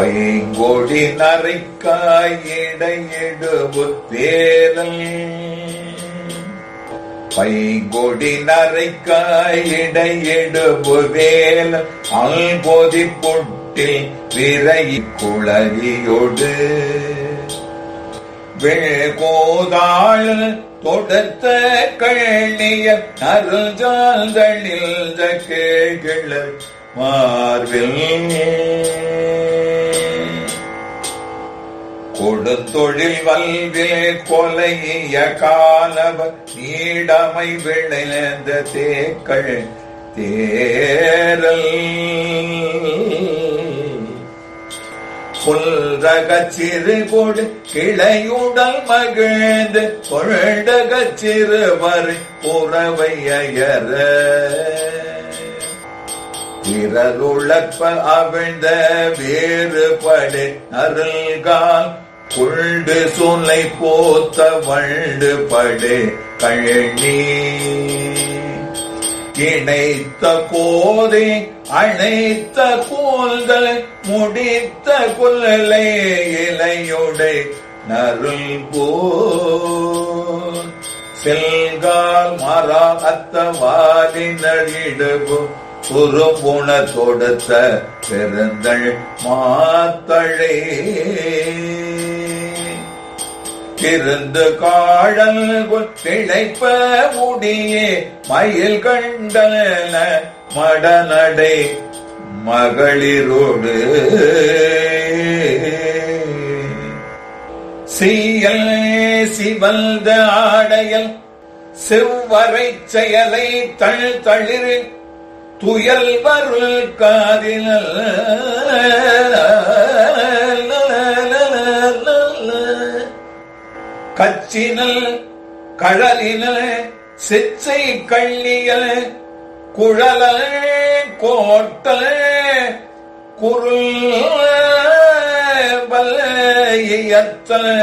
பைங்கொடி நரைக்காய் இடையிடுபு பைங்கொடி நரைக்காய் இடையிடுபு வேலல் அல்பொதி பொட்டில் விரை குளவியொடு வேகோதாள் தொடுத்த கண்ணிய அருஜாந்தனில் கேள்கிழ மார்பில். கொடுத்தொழில் வல்விலே கொலைய காலவ நீடமை விளைந்த தேக்கள் தேரல் புல்ரக சிறு கொடு கிளையுடல் மகிழ்ந்து கொண்டக சிறுவர் புறவையர பிறருளப்ப அவிழ்ந்த வேறுபடு அருள்கால் கொண்டு சொல்லை போத்த வண்டு படு கழனி. இணைத்த கோதை அணைத்த கோல்கள் முடித்த கொல்லை இலையுடை நருள் போல் செல்கால் மரா அத்தவாதி வாலினரிடபு குறும்புண தொடுத்த பெருந்தள் மாத்தழே. திருந்து காழல் பிழைப்ப முடியே மயில் கண்டல மடநடை மகளிரோடு. சீயல் சிவந்த ஆடையல் செவ்வரை செயலை தள் தளிர் துயல் வருள் காதினல் கச்சினல் கழலினல் சிச்சை கள்ளியல் குழலல் கோட்டல் குருள் வல்லையத்தல்